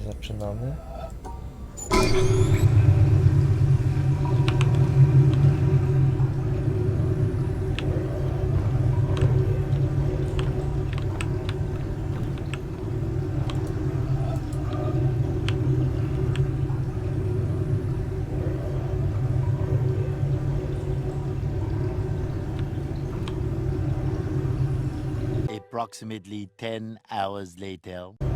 Zaczynamy. approximately 10 hours later.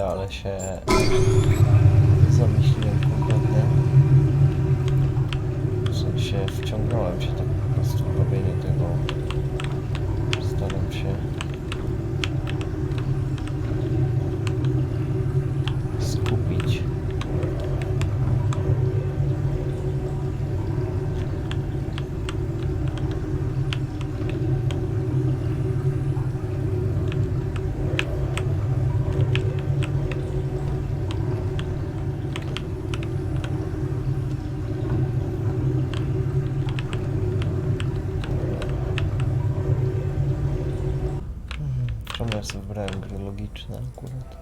idę, ale się zamyśliłem kompletnie. W sensie wciągnąłem się tak po prostu w robienie tego да, аккуратно.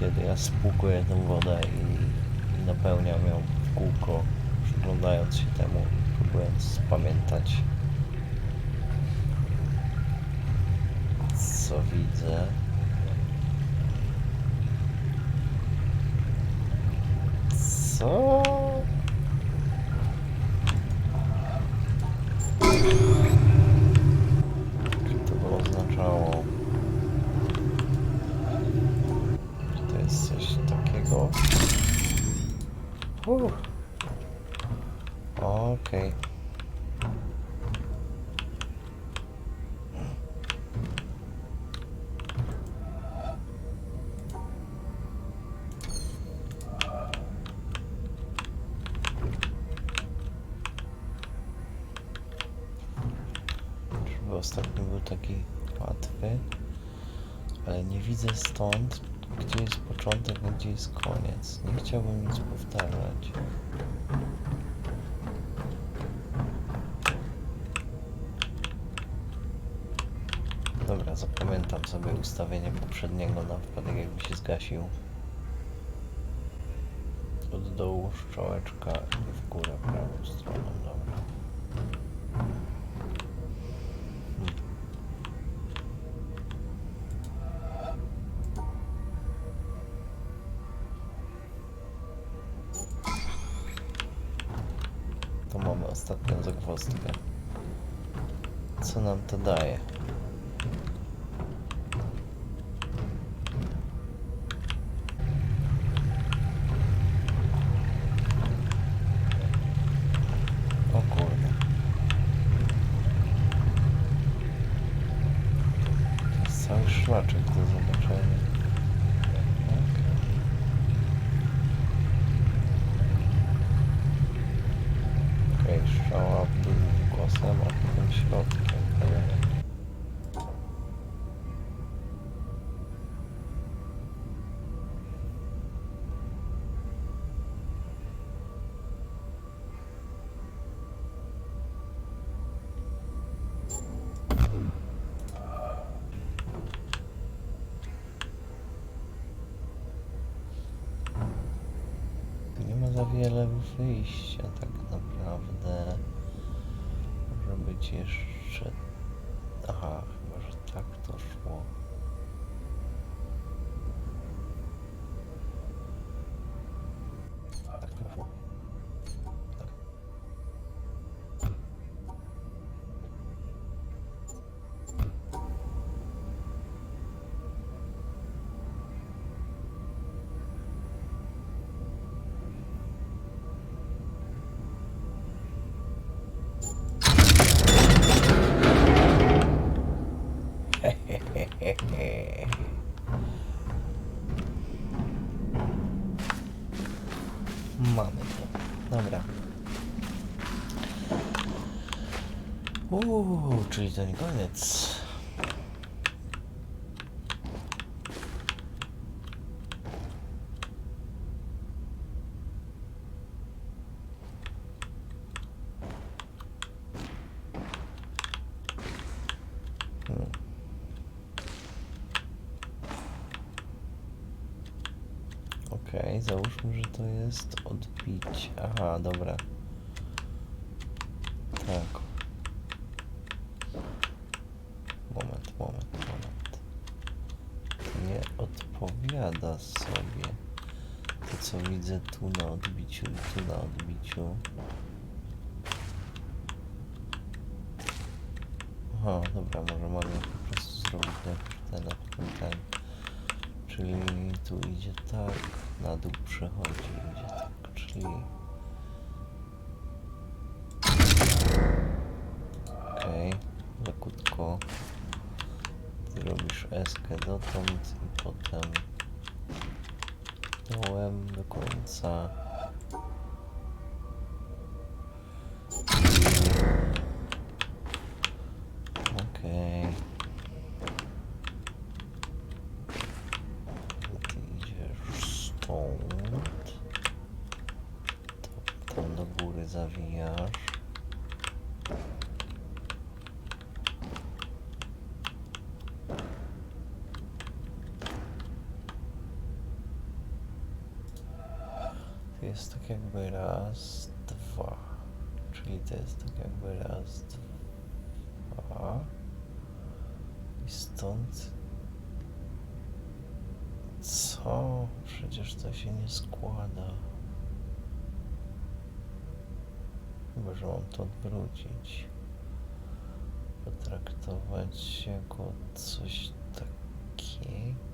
Kiedy ja spłukuję tą wodę i, i napełniam ją w kółko, przyglądając się temu, próbując spamiętać co widzę. Co? Czy to by oznaczało? Czy to jest coś takiego? Okej. Żeby ostatni był taki łatwy, ale nie widzę stąd, gdzie jest początek, a gdzie jest koniec. Nie chciałbym nic powtarzać. Dobra, zapamiętam sobie ustawienie poprzedniego na wypadek jakby się zgasił. Od dołu strzałeczka i w górę prawą stroną, dobra. Ostatnią zagwozdkę. Co nam to daje? Wiele wyjścia tak naprawdę. Może być jeszcze... Aha, chyba, że tak to szło. Uuu, czyli to nie koniec. Hmm. Okej, załóżmy, że to jest odbicie. Aha, dobra. Tak. Moment, moment, moment. To nie odpowiada sobie. To co widzę tu na odbiciu i tu na odbiciu. Aha, dobra, może mamy po prostu zrobić najpierw ten, a potem ten. Czyli tu idzie tak, na dół przechodzi, idzie tak, czyli... Okej, lekutko. Ty robisz eskę dotąd i potem dołem do końca. Okej. Ty idziesz stąd. To tam do góry zawijasz. Jest tak jakby raz, dwa. Czyli to jest tak jakby raz, dwa. I stąd. Co? Przecież to się nie składa. Chyba, że mam to odwrócić. Potraktować jako coś takiego.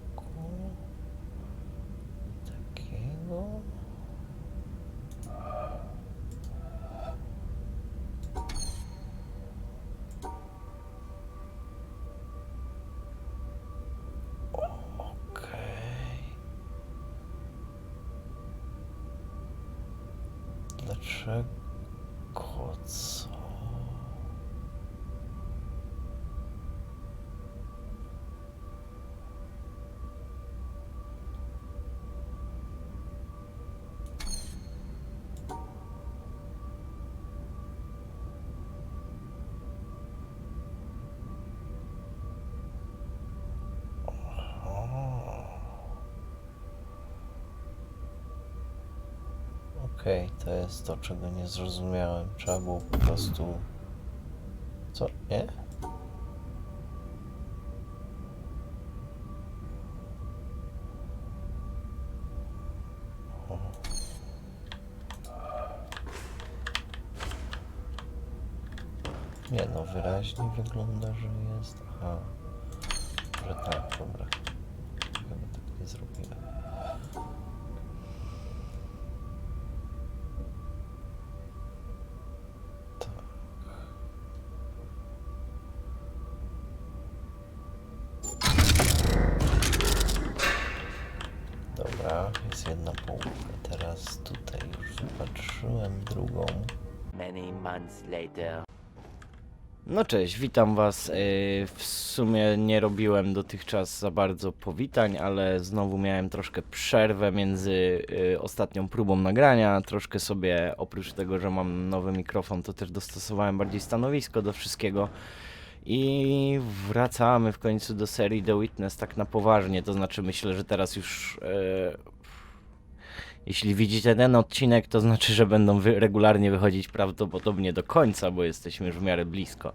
Dlaczego Okej, to jest to, czego nie zrozumiałem. Trzeba było po prostu. Co? Nie? Nie no, wyraźnie wygląda, że jest. Aha. Że tak, dobra. Chyba tak nie zrobiłem. Teraz tutaj już zobaczyłem drugą. Many months later. No cześć, witam was. Yy, W sumie nie robiłem dotychczas za bardzo powitań, ale znowu miałem troszkę przerwę między yy, ostatnią próbą nagrania. Troszkę sobie, oprócz tego, że mam nowy mikrofon, to też dostosowałem bardziej stanowisko do wszystkiego. I wracamy w końcu do serii The Witness tak na poważnie. To znaczy, myślę, że teraz już. Yy, jeśli widzicie ten odcinek, to znaczy, że będą wy regularnie wychodzić prawdopodobnie do końca, bo jesteśmy już w miarę blisko.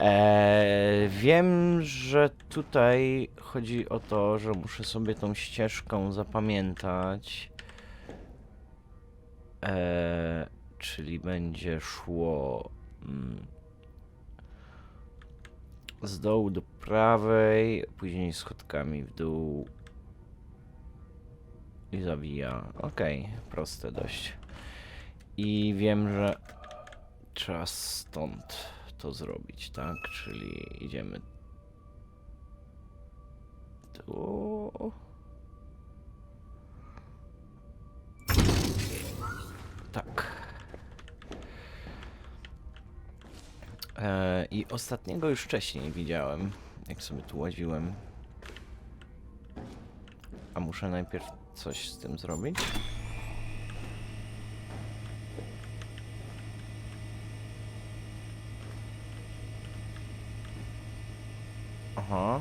Eee, wiem, że tutaj chodzi o to, że muszę sobie tą ścieżką zapamiętać. Eee, czyli będzie szło mm, z dołu do prawej, później schodkami w dół i zawija. Okej, proste dość. I wiem, że trzeba stąd to zrobić, tak? Czyli idziemy tu. Tak. E, I ostatniego już wcześniej widziałem, jak sobie tu łaziłem. A muszę najpierw coś z tym zrobić? Aha.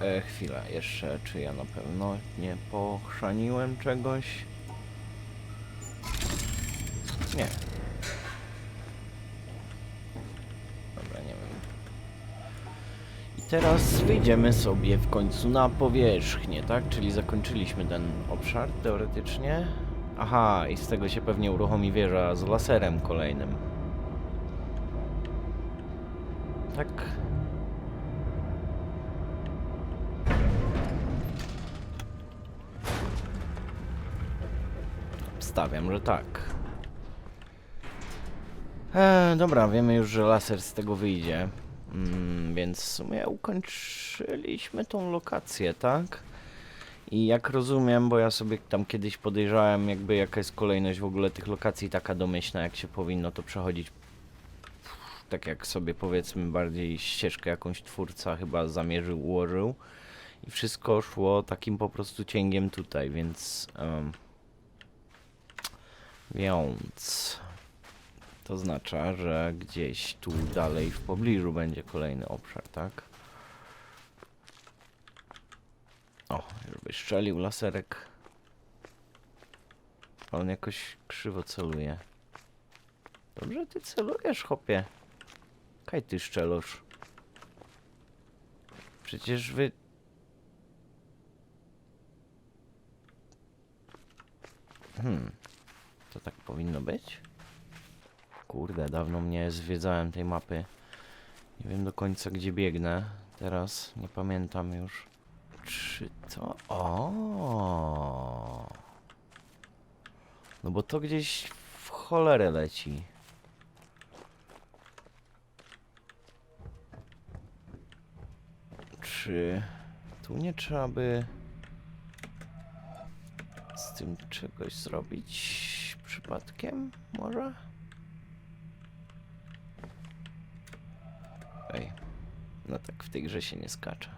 E, chwila, jeszcze, czy ja na pewno nie pochrzaniłem czegoś? Nie wiem. I teraz wyjdziemy sobie w końcu na powierzchnię, tak? Czyli zakończyliśmy ten obszar teoretycznie. Aha, i z tego się pewnie uruchomi wieża z laserem kolejnym. Tak. Stawiam, że tak. E, dobra, wiemy już, że laser z tego wyjdzie. Mm, więc w sumie ukończyliśmy tą lokację, tak? I jak rozumiem, bo ja sobie tam kiedyś podejrzałem, jakby jaka jest kolejność w ogóle tych lokacji, taka domyślna, jak się powinno to przechodzić. Tak jak sobie powiedzmy bardziej ścieżkę jakąś twórca chyba zamierzył, ułożył. I wszystko szło takim po prostu cięgiem tutaj, więc. em, więc. To oznacza, że gdzieś tu dalej w pobliżu będzie kolejny obszar, tak? O, już strzelił laserek. On jakoś krzywo celuje. Dobrze ty celujesz, chopie. Kaj ty szczelosz. Przecież wy... Hmm. To tak powinno być? Kurde, dawno mnie zwiedzałem tej mapy. Nie wiem do końca gdzie biegnę. Teraz nie pamiętam już. Czy to... O. No bo to gdzieś w cholerę leci. Czy tu nie trzeba by z tym czegoś zrobić przypadkiem? Może? Ej, no tak w tej grze się nie skacze.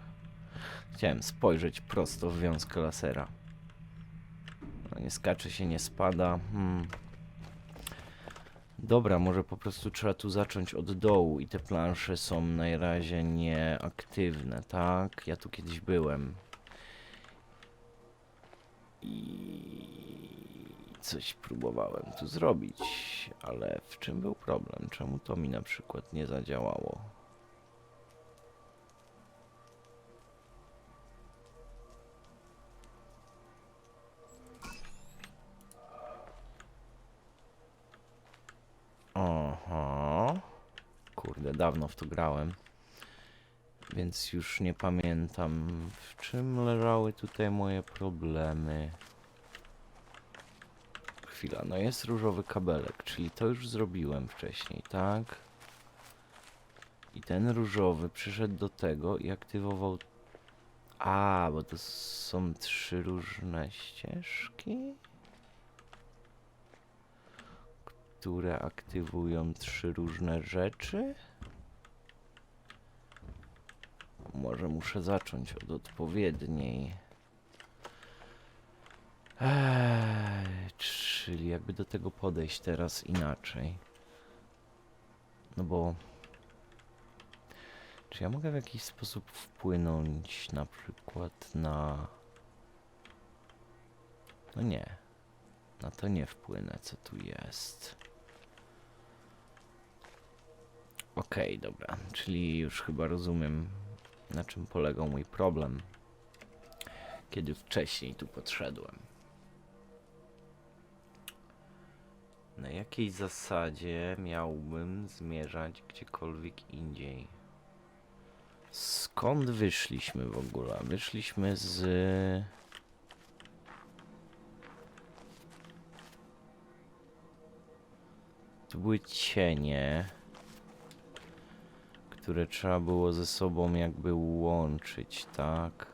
Chciałem spojrzeć prosto w wiązkę lasera. No nie skacze się, nie spada. Hmm. Dobra, może po prostu trzeba tu zacząć od dołu i te plansze są na razie nieaktywne, tak? Ja tu kiedyś byłem. I coś próbowałem tu zrobić, ale w czym był problem? Czemu to mi na przykład nie zadziałało? Dawno w to grałem. Więc już nie pamiętam, w czym leżały tutaj moje problemy. Chwila, no jest różowy kabelek, czyli to już zrobiłem wcześniej, tak? I ten różowy przyszedł do tego i aktywował... A, bo to są trzy różne ścieżki? które aktywują trzy różne rzeczy. Może muszę zacząć od odpowiedniej. Ej, czyli jakby do tego podejść teraz inaczej. No bo. Czy ja mogę w jakiś sposób wpłynąć na przykład na. No nie. Na to nie wpłynę, co tu jest. Okej, dobra, czyli już chyba rozumiem, na czym polegał mój problem, kiedy wcześniej tu podszedłem. Na jakiej zasadzie miałbym zmierzać gdziekolwiek indziej? Skąd wyszliśmy w ogóle? Wyszliśmy z... Tu były cienie które trzeba było ze sobą jakby łączyć, tak?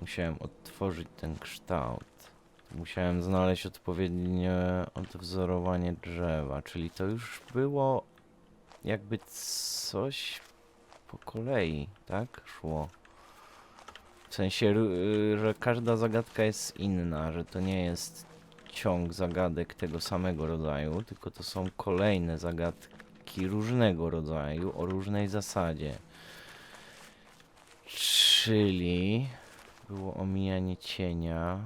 Musiałem odtworzyć ten kształt. Musiałem znaleźć odpowiednie odwzorowanie drzewa, czyli to już było jakby coś po kolei, tak? Szło. W sensie, y, że każda zagadka jest inna, że to nie jest ciąg zagadek tego samego rodzaju, tylko to są kolejne zagadki różnego rodzaju, o różnej zasadzie. Czyli było omijanie cienia.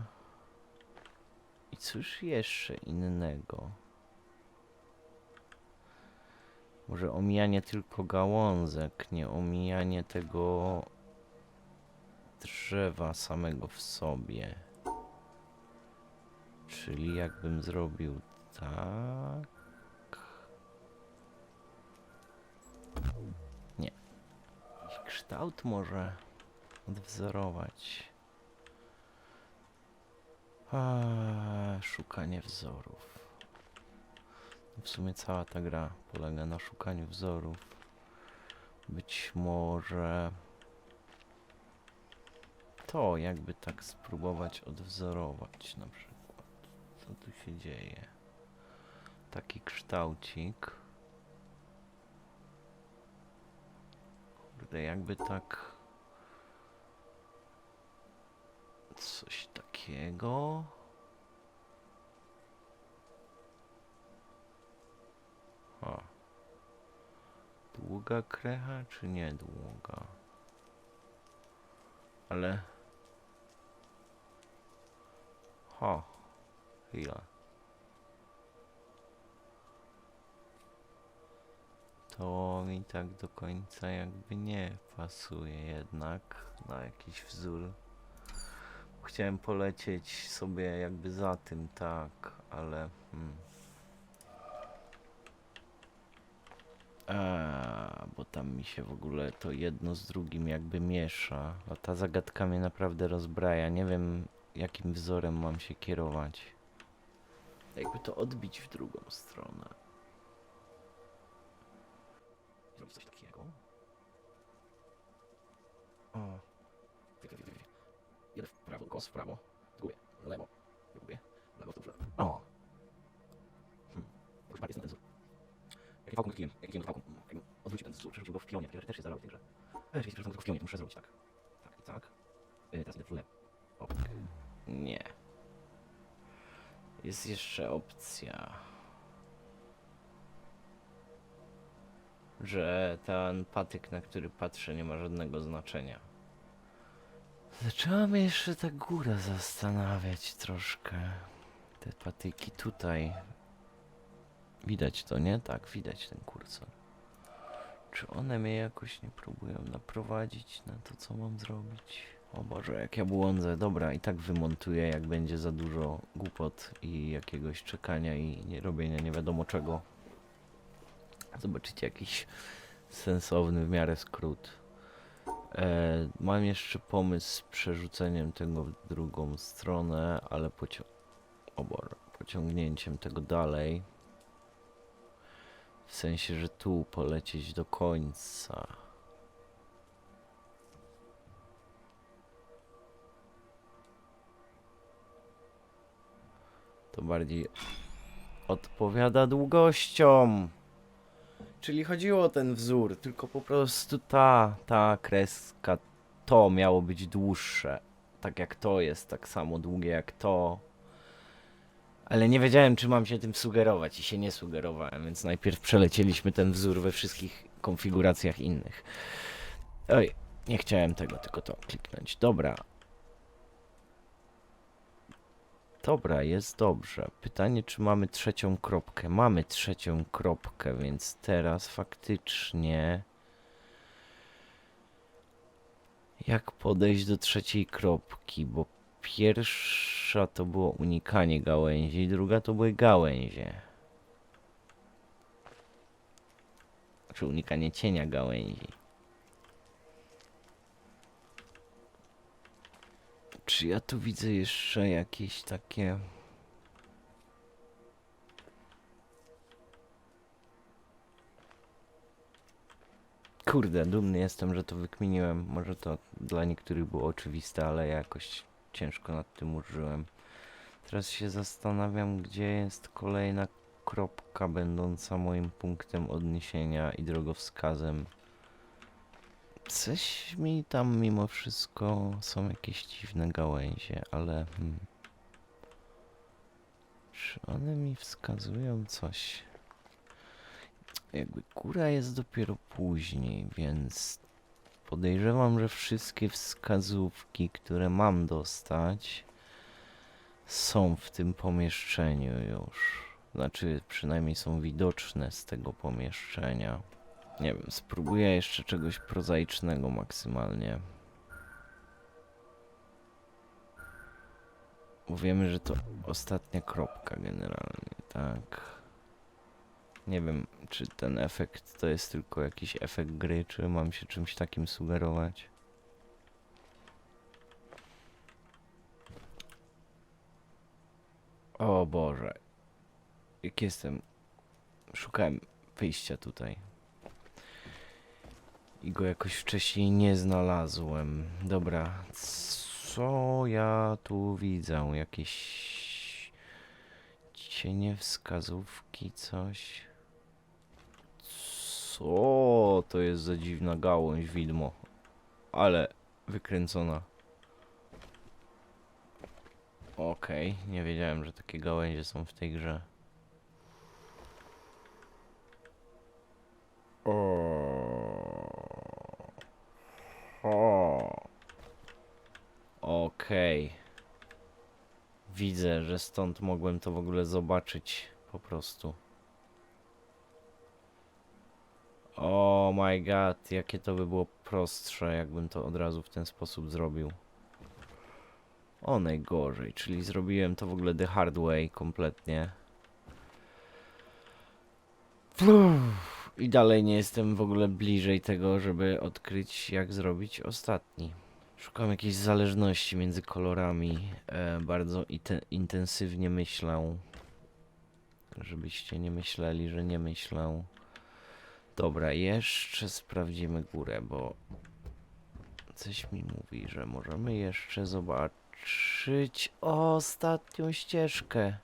I cóż jeszcze innego? Może omijanie tylko gałązek, nie omijanie tego drzewa samego w sobie. Czyli jakbym zrobił tak. Nie. Ich kształt może odwzorować. Szukanie wzorów. W sumie cała ta gra polega na szukaniu wzorów. Być może to jakby tak spróbować odwzorować na przykład. Co tu się dzieje? Taki kształcik. Kurde, jakby tak... Coś takiego... O. Długa krecha, czy nie długa? Ale... Ha. Chwila. To mi tak do końca jakby nie pasuje jednak na jakiś wzór. Chciałem polecieć sobie jakby za tym, tak, ale... Hmm. A, bo tam mi się w ogóle to jedno z drugim jakby miesza. A ta zagadka mnie naprawdę rozbraja. Nie wiem, jakim wzorem mam się kierować. Jakby to odbić w drugą stronę. Jeden w prawo, kos w prawo. Zgubię. Lewo. Zgubię. Lewo w lewo. O. Hmm. Jest ten wzór. Jaki wałką klikłem? Jaki? Jakbym odwrócił ten wzór, przerzucił go w pionie. Przecież też się w tej grze. Ej, jest tylko w pionie, to muszę zrobić tak. Tak i tak. Yy, teraz idę w lewo. O. Nie. Jest jeszcze opcja. Że ten patyk, na który patrzę, nie ma żadnego znaczenia. Zaczęła mnie jeszcze ta góra zastanawiać troszkę. Te patyki tutaj. Widać to, nie? Tak, widać ten kursor. Czy one mnie jakoś nie próbują naprowadzić na to, co mam zrobić? O Boże, jak ja błądzę. Dobra, i tak wymontuję, jak będzie za dużo głupot i jakiegoś czekania i nie robienia nie wiadomo czego. Zobaczycie jakiś sensowny w miarę skrót. E, mam jeszcze pomysł z przerzuceniem tego w drugą stronę, ale pocią o Boże, pociągnięciem tego dalej. W sensie, że tu polecieć do końca. To bardziej odpowiada długością. Czyli chodziło o ten wzór, tylko po prostu ta, ta kreska, to miało być dłuższe. Tak jak to jest, tak samo długie jak to. Ale nie wiedziałem, czy mam się tym sugerować i się nie sugerowałem, więc najpierw przelecieliśmy ten wzór we wszystkich konfiguracjach innych. Oj, nie chciałem tego, tylko to kliknąć. Dobra. Dobra, jest dobrze. Pytanie, czy mamy trzecią kropkę? Mamy trzecią kropkę, więc teraz faktycznie... Jak podejść do trzeciej kropki? Bo pierwsza to było unikanie gałęzi, druga to były gałęzie. Czy unikanie cienia gałęzi. Czy ja tu widzę jeszcze jakieś takie... Kurde, dumny jestem, że to wykminiłem. Może to dla niektórych było oczywiste, ale ja jakoś ciężko nad tym użyłem. Teraz się zastanawiam, gdzie jest kolejna kropka będąca moim punktem odniesienia i drogowskazem. Coś mi tam mimo wszystko są jakieś dziwne gałęzie, ale hmm. Czy one mi wskazują coś? Jakby góra jest dopiero później, więc podejrzewam, że wszystkie wskazówki, które mam dostać, są w tym pomieszczeniu już. Znaczy, przynajmniej są widoczne z tego pomieszczenia. Nie wiem, spróbuję jeszcze czegoś prozaicznego maksymalnie. Bo wiemy, że to ostatnia kropka generalnie, tak. Nie wiem, czy ten efekt to jest tylko jakiś efekt gry, czy mam się czymś takim sugerować. O Boże. Jak jestem. Szukałem wyjścia tutaj. I go jakoś wcześniej nie znalazłem. Dobra, co ja tu widzę? Jakieś cienie, wskazówki, coś? Co to jest za dziwna gałąź, widmo? Ale wykręcona. Okej, nie wiedziałem, że takie gałęzie są w tej grze. O. Okej. widzę, że stąd mogłem to w ogóle zobaczyć po prostu. Oh my god, jakie to by było prostsze, jakbym to od razu w ten sposób zrobił. O najgorzej, czyli zrobiłem to w ogóle the hard way kompletnie. I dalej nie jestem w ogóle bliżej tego, żeby odkryć jak zrobić ostatni. Szukam jakiejś zależności między kolorami. E, bardzo intensywnie myślę. Żebyście nie myśleli, że nie myślę. Dobra, jeszcze sprawdzimy górę, bo coś mi mówi, że możemy jeszcze zobaczyć ostatnią ścieżkę.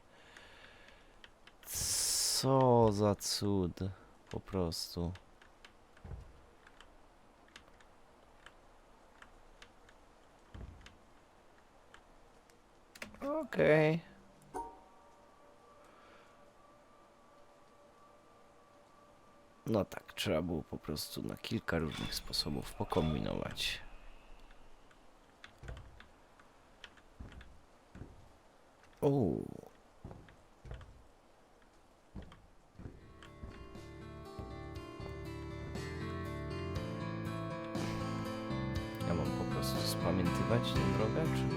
Co za cud, po prostu. Okej. No tak, trzeba było po prostu na kilka różnych sposobów pokombinować. Uuu. Ja mam po prostu spamiętywać tę drogę, czy